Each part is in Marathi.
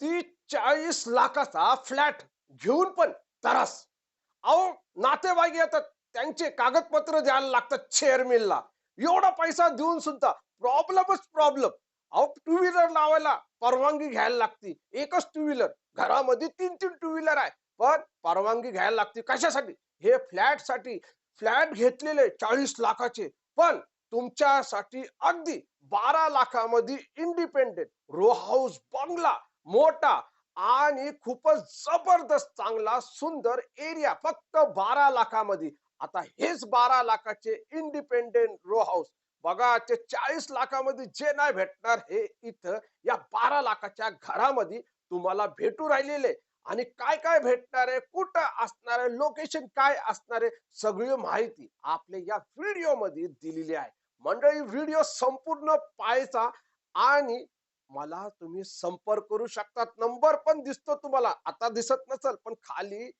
ती चाळीस लाखाचा फ्लॅट घेऊन पण तरास. अहो नातेवाईक येतात त्यांचे कागदपत्र द्यायला लागतात चेअरमॅनला एवढा पैसा देऊन सुद्धा प्रॉब्लेमच प्रॉब्लेम अहो टू व्हीलर लावायला परवानगी घ्यायला लागती. एकच टू व्हीलर घरामध्ये तीन तीन टू व्हीलर आहे. पण परवानगी घ्यायला लागते. कशासाठी? हे फ्लॅटसाठी फ्लॅट घेतलेले चाळीस लाखाचे. पण तुमच्यासाठी अगदी बारा लाखामध्ये इंडिपेंडेंट रो हाऊस बंगला मोठा आणि खूपच जबरदस्त चांगला सुंदर एरिया फक्त बारा लाखामध्ये. आता हेच बारा लाखाचे इंडिपेंडेंट रो हाऊस. बघा ते चाळीस लाखामध्ये जे नाही भेटणार हे इथं या बारा लाखाच्या घरामध्ये तुम्हाला भेटू राहिलेले. आणि काय काय भेटणार आहे? कुठं असणार आहे? लोकेशन काय असणार आहे? सगळी माहिती आपल्या या व्हिडिओमध्ये दिलेली आहे. मंडळी व्हिडिओ संपूर्ण पाहायचा आणि मला तुम्ही संपर्क करू शकतात. नंबर पण दिसतो तुम्हाला. आता दिसत नसेल पण खाली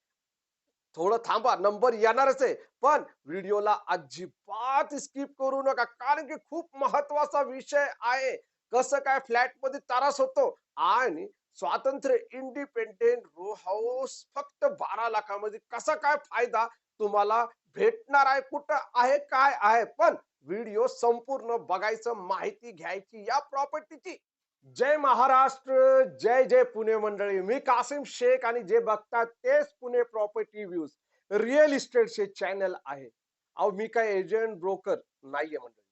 थोडं थांबा. नंबर येणारच आहे. पण व्हिडिओला अजिबात स्किप करू नका. कारण की खूप महत्त्वाचा विषय आहे. कसं काय फ्लॅटमध्ये त्रास होतो आणि स्वातंत्र्य इंडिपेंडेंट रो हाऊस फक्त बारा लाखामध्ये कसा काय फायदा तुम्हाला भेटणार आहे कुठं आहे काय आहे? पण व्हिडिओ संपूर्ण बघायचं माहिती घ्यायची या प्रॉपर्टीची जय महाराष्ट्र जय जय पुणे मंडळी. मी कासिम शेख आणि जे बघतात तेच पुणे प्रॉपर्टी व्ह्यूज रिअल इस्टेटचे चॅनल आहे. अहो मी काय एजंट ब्रोकर नाहीये मंडळी.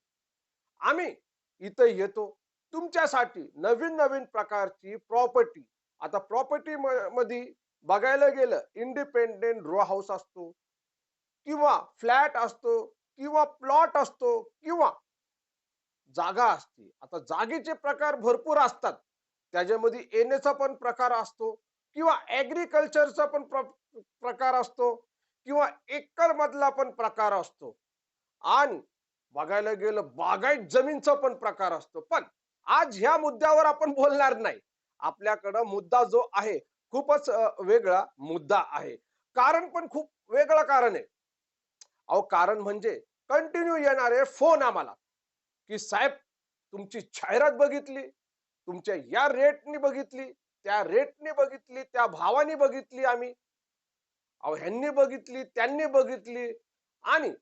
आम्ही इथं येतो. तुमच्यासाठी नवीन नवीन प्रकारची प्रॉपर्टी. आता प्रॉपर्टी मध्ये बघायला गेलं इंडिपेंडेंट रो हाऊस असतो किंवा फ्लॅट असतो किंवा प्लॉट असतो किंवा जागा असते. आता जागेचे प्रकार भरपूर असतात. त्याच्यामध्ये येण्याचा पण प्रकार असतो किंवा ऍग्रिकल्चरचा पण प्र- प्रकार असतो किंवा एकर मधला पण प्रकार असतो. आणि बघायला गेलं बागायत जमीनचा पण प्रकार असतो. पण आज ह्या मुद्द्यावर आपण बोलणार नाही. आपल्याकडं मुद्दा जो आहे खूपच वेगळा मुद्दा आहे. कारण पण खूप वेगळं कारण आहे. अहो कारण म्हणजे कंटिन्यू येणारे फोन आम्हाला. की साहेब तुमची जाहिरात बघितली तुमच्या या रेटनी बघितली त्या रेटने बघितली त्या भावाने बघितली आम्ही. अहो ह्यांनी बघितली त्यांनी बघितली. आणि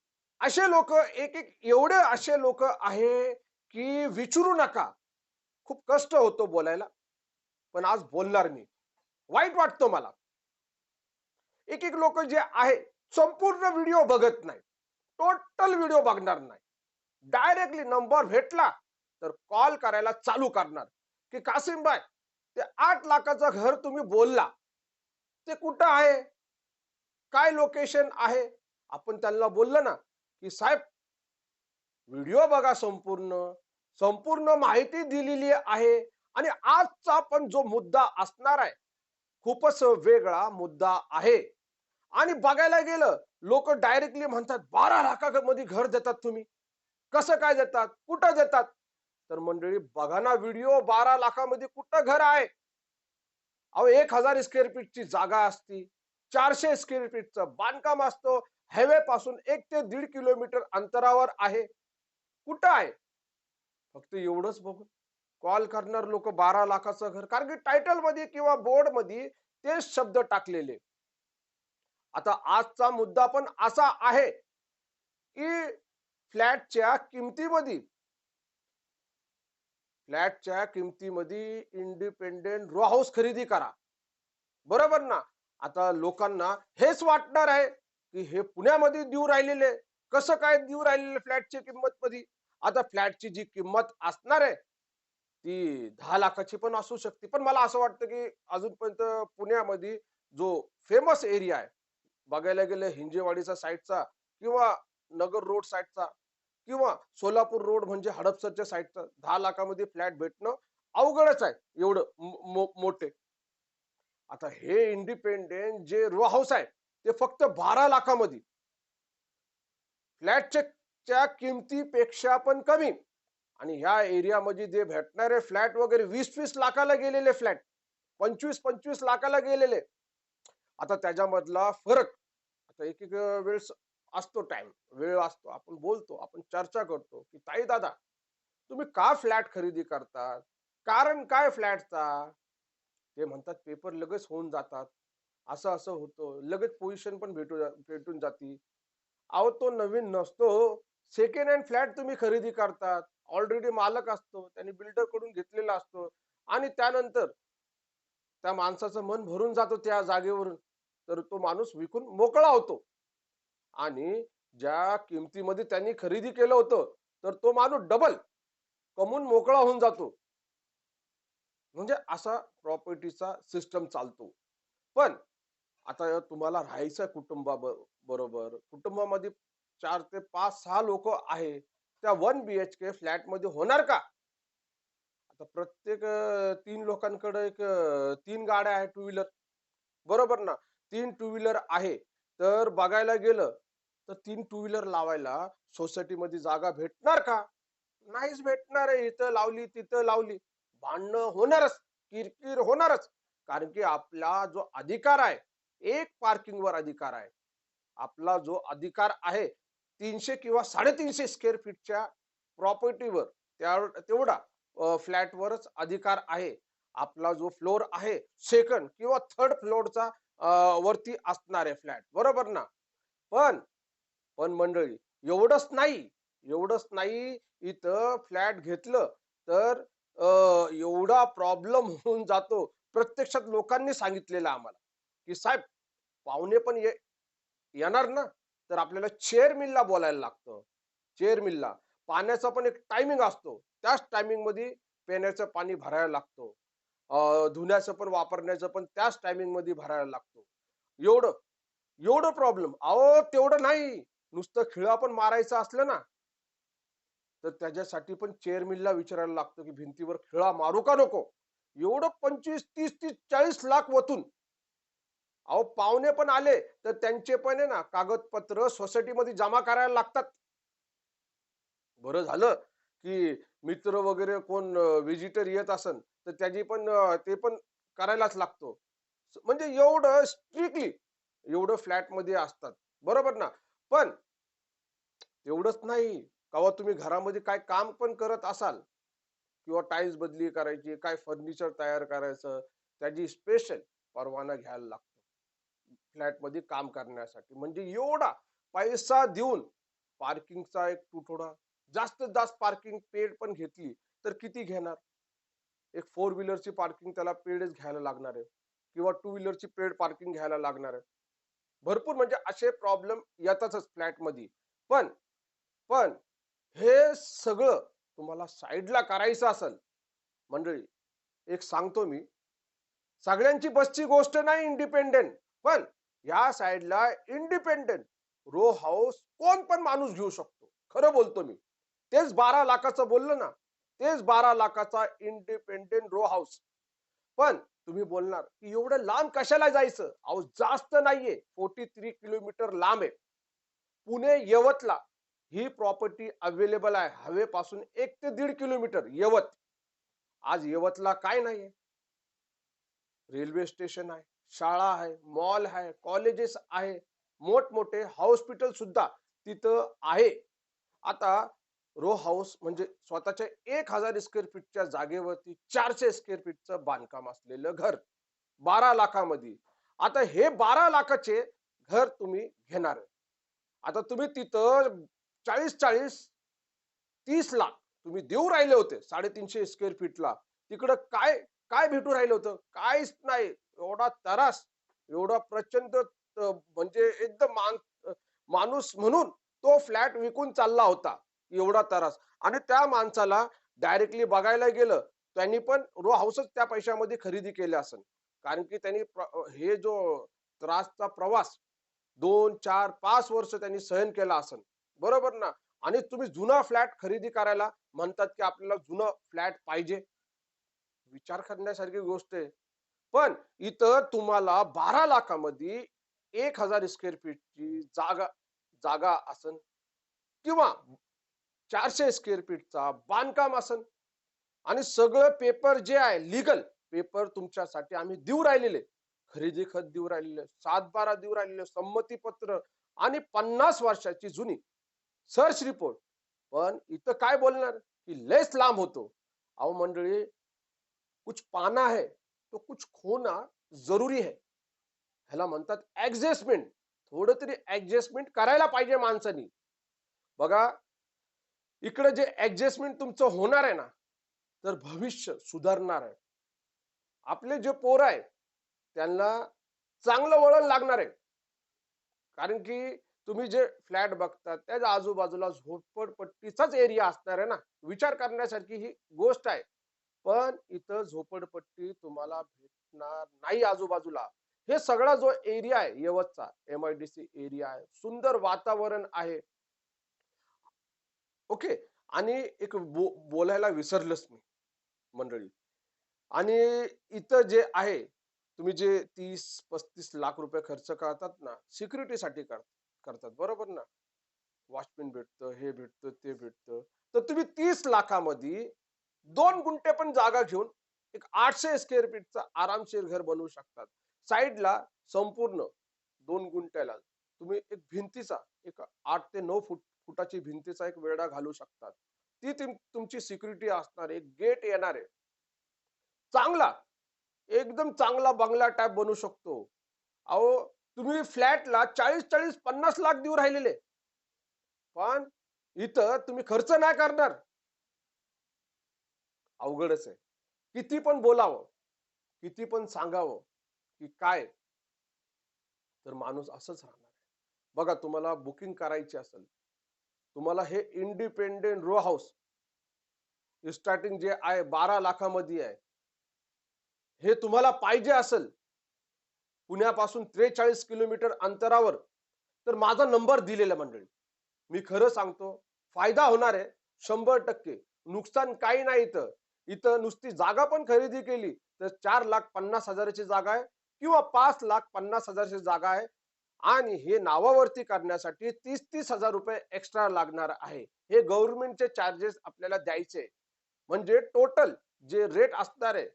असे लोक एक एक एवढे असे लोक आहे की विचारू नका. खूप कष्ट होतो बोलायला पण आज बोलणार मी. वाईट वाटतो मला. एक एक लोक जे आहे संपूर्ण व्हिडिओ बघत नाही टोटल व्हिडिओ बघणार नाही डायरेक्टली नंबर भेटला तर कॉल करायला चालू करणार. की कासिम भाई ते आठ लाखाचं घर तुम्ही बोलला. ते कुठं आहे? काय लोकेशन आहे? आपण त्यांना बोललं ना की साहेब व्हिडिओ बघा संपूर्ण. संपूर्ण माहिती दिलेली आहे. आणि आजचा पण जो मुद्दा असणार आहे खूपच वेगळा मुद्दा आहे. आणि बघायला गेलं लोक डायरेक्टली म्हणतात बारा लाखामध्ये घर देतात तुम्ही. कसं काय देतात? कुठं देतात? तर मंडळी बघा ना व्हिडिओ. बारा लाखामध्ये कुठं घर आहे? अहो एक हजार स्क्वेअर फीटची जागा असती. चारशे स्क्वेअर फीटचं बांधकाम असतो. हायवे पासून एक ते दीड किलोमीटर अंतरावर आहे. कुठं आहे? फक्त एवढंच बघू कॉल करणार लोक बारा लाखाचं घर. कारण की टायटलमध्ये किंवा बोर्डमध्ये तेच शब्द टाकलेले. आता आजचा मुद्दा पण असा आहे की फ्लॅटच्या किमतीमध्ये. फ्लॅटच्या किमतीमध्ये इंडिपेंडेंट रो हाऊस खरेदी करा. बरोबर ना? आता लोकांना हेच वाटणार आहे की हे पुण्यामध्ये देऊ राहिलेले. कसं काय देऊ राहिलेले फ्लॅटची किंमत मध्ये आता फ्लॅटची जी किंमत असणार आहे ती दहा लाखाची पण असू शकते. पण मला असं वाटतं की अजूनपर्यंत पुण्यामध्ये जो फेमस एरिया आहे बघायला गेलं हिंजेवाडीचा साईडचा किंवा नगर रोड साईडचा किंवा सोलापूर रोड म्हणजे हडपसरच्या साईडचं दहा लाखामध्ये फ्लॅट भेटणं अवघडच आहे एवढं मोठे. आता हे इंडिपेंडेंट जे रो हाऊस आहे ते फक्त बारा लाखामध्ये. फ्लॅटच्या च्या किमतीपेक्षा पण कमी. आणि ह्या एरियामध्ये जे भेटणारे फ्लॅट वगैरे वीस वीस लाखाला गेलेले फ्लॅट पंचवीस पंचवीस लाखाला गेलेले. आता त्याच्यामधला फरक आता एक एक वेळेस असतो टाइम वेळ असतो. आपण बोलतो आपण चर्चा करतो की ताई दादा तुम्ही का फ्लॅट खरेदी करतात? कारण काय फ्लॅटचा? ते म्हणतात पेपर लगेच होऊन जातात. असं असं होतं. लगेच पोझिशन पण भेटू भेटून जाती. अहो तो नवीन नसतो. सेकंड हँड फ्लॅट तुम्ही खरेदी करतात. ऑलरेडी मालक असतो. त्यांनी बिल्डरकडून घेतलेला असतो. आणि त्यानंतर त्या माणसाचं मन भरून जातो त्या जागेवरून. तर तो माणूस विकून मोकळा होतो. आणि ज्या किमतीमध्ये त्यांनी खरेदी केलं होतं तर तो माणूस डबल कमवून मोकळा होऊन जातो. म्हणजे असा प्रॉपर्टीचा सिस्टम चालतो. पण आता तुम्हाला राहायचं कुटुंबा बरोबर. कुटुंबामध्ये चार ते पाच सहा लोक आहे. त्या वन बी एच के फ्लॅटमध्ये होणार का? आता प्रत्येक तीन लोकांकडे एक तीन गाड्या आहेत टू व्हीलर बरोबर ना? तीन टू व्हीलर आहे. तर बघायला गेलं तर तीन टू व्हीलर लावायला सोसायटी मध्ये जागा भेटणार का? नाहीच भेटणार आहे. इथं लावली तिथं लावली. भांडणं होणारच किरकिर होणारच. कारण की आपला जो अधिकार आहे एक पार्किंग वर अधिकार आहे. आपला जो अधिकार आहे तीनशे किंवा साडेतीनशे स्क्वेअर फीटच्या प्रॉपर्टीवर त्या तेवढा फ्लॅटवरच अधिकार आहे. आपला जो फ्लोर आहे सेकंड किंवा थर्ड फ्लोअरचा वरती असणार आहे फ्लॅट बरोबर ना? पण पण मंडळी एवढंच नाही एवढंच नाही इथं फ्लॅट घेतलं तर एवढा प्रॉब्लेम होऊन जातो. प्रत्यक्षात लोकांनी सांगितलेलं आम्हाला की साहेब पाहुणे पण येणार ना? तर आपल्याला चेअर मिलला बोलायला लागतं. चेअर मिलला पाण्याचा पण एक टायमिंग असतो. त्याच टायमिंगमध्ये पिण्याचं पाणी भरायला लागतो. धुण्याचं पण वापरण्याचं पण त्याच टायमिंगमध्ये भरायला लागतो. एवढं एवढं प्रॉब्लेम अहो तेवढं नाही. नुसतं खिळा पण मारायचं असलं ना तर त्याच्यासाठी पण चेअर विचारायला लागतं की भिंतीवर खिळा मारू का नको? एवढं पंचवीस तीस तीस चाळीस लाख वतून. अहो पाहुणे पण आले तर त्यांचे पण आहे ना कागदपत्र सोसायटीमध्ये जमा करायला लागतात. बरं झालं की मित्र वगैरे कोण व्हिजिटर येत असन तर त्याची पण ते पण करायलाच लागतो. म्हणजे एवढं स्ट्रिक्टली एवढं फ्लॅटमध्ये असतात. बरोबर ना? पण एवढंच नाही कवा तुम्ही घरामध्ये काय काम पण करत असाल किंवा टाईल्स बदली करायची काय फर्निचर तयार करायचं त्याची स्पेशल परवाना घ्यायला लागतो. फ्लॅटमध्ये काम करण्यासाठी. म्हणजे एवढा पैसा देऊन पार्किंगचा एक तुटवडा जास्तीत जास्त पार्किंग पेड पण घेतली तर किती घेणार? एक फोर व्हीलरची पार्किंग त्याला पेडच घ्यायला लागणार आहे. किंवा टू व्हीलरची पेड पार्किंग घ्यायला लागणार आहे. भरपूर म्हणजे असे प्रॉब्लेम येतातच फ्लॅटमध्ये पण पण हे सगळं तुम्हाला साईडला करायचं असेल मंडळी एक सांगतो मी. सगळ्यांची बसची गोष्ट नाही इंडिपेंडेंट पण या साईडला इंडिपेंडेंट रो हाऊस कोण पण माणूस घेऊ शकतो. खरं बोलतो मी. तेच बारा लाखाचं बोललं ना तेच बारा लाखाचा इंडिपेंडेंट रो हाऊस पण तुम्ही बोलणार की एवढं लांब कशाला जायचं? अहो जास्त नाहीये. फोर्टी थ्री किलोमीटर लांब आहे. पुणे यवतला ही प्रॉपर्टी अवेलेबल आहे. हवेपासून एक ते दीड किलोमीटर यवत. आज यवतला काय नाहीये? रेल्वे स्टेशन आहे शाळा आहे मॉल आहे कॉलेजेस आहे. मोठमोठे हॉस्पिटल सुद्धा तिथं आहे. आता रो हाऊस म्हणजे स्वतःच्या एक हजार स्क्वेअर फीटच्या जागेवरती चारशे स्क्वेअर फीटचं बांधकाम असलेलं घर. बारा लाखामध्ये. आता हे बारा लाखाचे घर तुम्ही घेणार आता तुम्ही तिथं चाळीस चाळीस तीस लाख तुम्ही देऊ राहिले होते साडेतीनशे स्क्वेअर फीटला. तिकडं काय काय भेटू राहिलं होतं? काहीच नाही. एवढा तरास एवढा प्रचंड म्हणजे एकदम मान माणूस म्हणून तो फ्लॅट विकून चालला होता. एवढा तरास. आणि त्या माणसाला डायरेक्टली बघायला गेलं त्यांनी पण रो हाऊसच त्या पैशामध्ये खरेदी केले असेल. कारण की त्यांनी हे जो त्रासचा प्रवास दोन चार पाच वर्ष त्यांनी सहन केला असेल. बरोबर ना? आणि तुम्ही जुना फ्लॅट खरेदी करायला म्हणतात की आपल्याला जुनं फ्लॅट पाहिजे. विचार करण्यासारखी गोष्ट आहे. पण इथं तुम्हाला बारा लाखामध्ये एक हजार स्क्वेअर फीटची जागा जागा असन किंवा चारशे स्क्वेअर फीटचा बांधकाम असन. आणि सगळं पेपर जे आहे लिगल पेपर तुमच्यासाठी आम्ही देऊ राहिलेले. खरेदी खत देऊ राहिलेले सात बारा देऊ राहिलेले संमती पत्र आणि पन्नास वर्षाची जुनी सर्च रिपोर्ट पण इथं काय बोलणार? की लयच लांब होतो. अहो मंडळी कुछ पाना है तो कुछ खोना जरुरी है. ह्याला म्हणतात ऍडजस्टमेंट थोडं तरी ऍडजस्टमेंट करायला पाहिजे माणसानी. बघा इकडे जे ऍडजस्टमेंट तुमचं होणार आहे ना तर भविष्य सुधारणार आहे. आपले जे पोर आहे त्यांना चांगलं वळण लागणार आहे. कारण की तुम्ही जे फ्लॅट बघतात त्याच्या आजूबाजूला झोपडपट्टीचाच एरिया असणार आहे ना. विचार करण्यासारखी ही गोष्ट आहे. पण इथं झोपडपट्टी तुम्हाला भेटणार नाही आजूबाजूला. हे सगळा जो एरिया आहे यवतचा M I D C area आहे सुंदर वातावरण आहे. ओके. आणि एक बो बोलायला विसरलंच मी मंडळी. आणि इथं जे आहे तुम्ही जे तीस पस्तीस लाख रुपये खर्च करतात ना सिक्युरिटीसाठी कर करतात बरोबर ना? वॉचमॅन भेटतं हे भेटतं ते भेटतं. तर तुम्ही तीस लाखामध्ये दोन गुंठे पण जागा घेऊन एक आठशे स्क्वेअर फीटचा आरामशीर घर बनवू शकतात. साईडला संपूर्ण दोन गुंठ्याला तुम्ही एक भिंतीचा एक आठ ते नऊ फूट फुटाची भिंतीचा एक वेढा घालू शकतात. ती तुमची सिक्युरिटी असणार एक गेट येणार आहे. चांगला. एकदम चांगला बंगला टाईप बनवू शकतो. अहो तुम्ही फ्लॅटला चाळीस चाळीस पन्नास लाख देऊ राहिलेले. पण इथं तुम्ही खर्च नाही करणार. अवघडच आहे. किती पण बोलावं किती पण सांगावं की काय? तर माणूस असंच राहणार बघा तुम्हाला बुकिंग करायची असेल तुम्हाला हे इंडिपेंडेंट रो हाऊस स्टार्टिंग जे आहे बारा लाखामध्ये आहे. हे तुम्हाला पाहिजे असेल पुण्यापासून त्रेचाळीस किलोमीटर अंतरावर तर माझा नंबर दिलेला मंडळी. मी खरं सांगतो फायदा होणार आहे शंभर टक्के. नुकसान काही नाही इथं. इथं नुसती जागा पण खरेदी केली तर चार लाख पन्नास हजाराची जागा आहे किंवा पाच लाख पन्नास हजाराची जागा आहे आणि हे नावावरती करण्यासाठी तीस तीस हजार रुपये एक्स्ट्रा लागणार आहे. हे गव्हर्नमेंटचे चार्जेस आपल्याला द्यायचे. म्हणजे टोटल जे रेट असणार आहे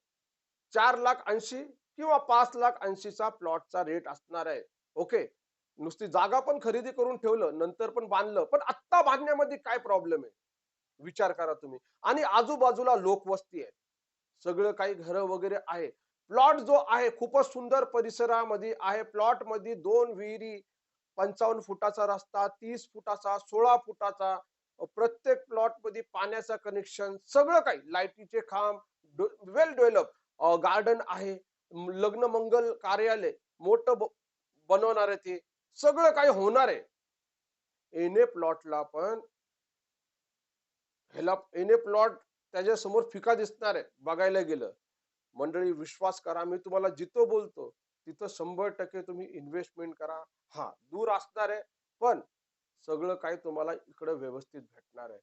चार लाख ऐंशी किंवा पाच लाख ऐंशीचा प्लॉटचा रेट असणार आहे. ओके नुसती जागा पण खरेदी करून ठेवलं नंतर पण बांधलं पण आत्ता बांधण्यामध्ये काय प्रॉब्लेम आहे? विचार करा तुम्ही. आणि आजूबाजूला लोकवस्ती आहे सगळं काही घरं वगैरे आहे. प्लॉट जो आहे खूपच सुंदर परिसरामध्ये आहे. प्लॉटमध्ये दोन विहिरी पंचावन्न फुटाचा रस्ता तीस फुटाचा सोळा फुटाचा प्रत्येक प्लॉटमध्ये पाण्याचं कनेक्शन सगळं काही. लाईटीचे खांब वेल डेव्हलप गार्डन आहे. लग्न मंगल कार्यालय मोठं बनवणार आहे ते. सगळं काही होणार आहे. एने प्लॉटला पण ह्याला एने प्लॉट त्याच्यासमोर फिका दिसणार आहे बघायला गेलं. मंडळी विश्वास करा मी तुम्हाला जिथं बोलतो तिथं शंभर टक्के तुम्ही इन्व्हेस्टमेंट करा. हा दूर असणार आहे पण सगळं काही तुम्हाला इकडे व्यवस्थित भेटणार आहे.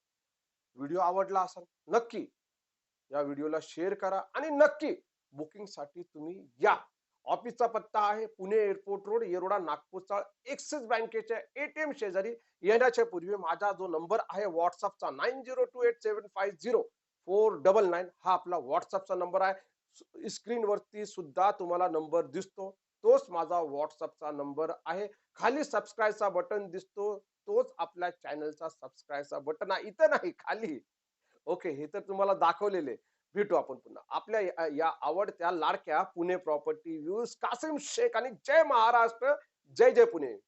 व्हिडिओ आवडला असेल नक्की या व्हिडिओला शेअर करा आणि नक्की बुकिंगसाठी तुम्ही या. ऑफिसचा पत्ता आहे पुणे एअरपोर्ट रोड येरोडा नागपूरचा एक्सिस बँकेच्या एटीएम शेजारी. येण्याच्या पूर्वी माझा जो नंबर आहे व्हॉट्सअपचा nine zero two eight seven five zero four double nine हा आपला व्हॉट्सअपचा नंबर आहे. स्क्रीन वरती सुद्धा तुम्हाला नंबर दिसतो. तोच माझा व्हॉट्सअपचा नंबर आहे. खाली सबस्क्राईबचा बटन दिसतो तोच आपल्या चॅनलचा सबस्क्राईबचा बटन आहे. इथं नाही खाली. ओके हे तर तुम्हाला दाखवलेले. भेटू आपण पुन्हा. आपल्या या- या आवडत्या लाडक्या पुणे प्रॉपर्टी व्ह्यूज कासिम शेख आणि जय महाराष्ट्र जय जय पुणे.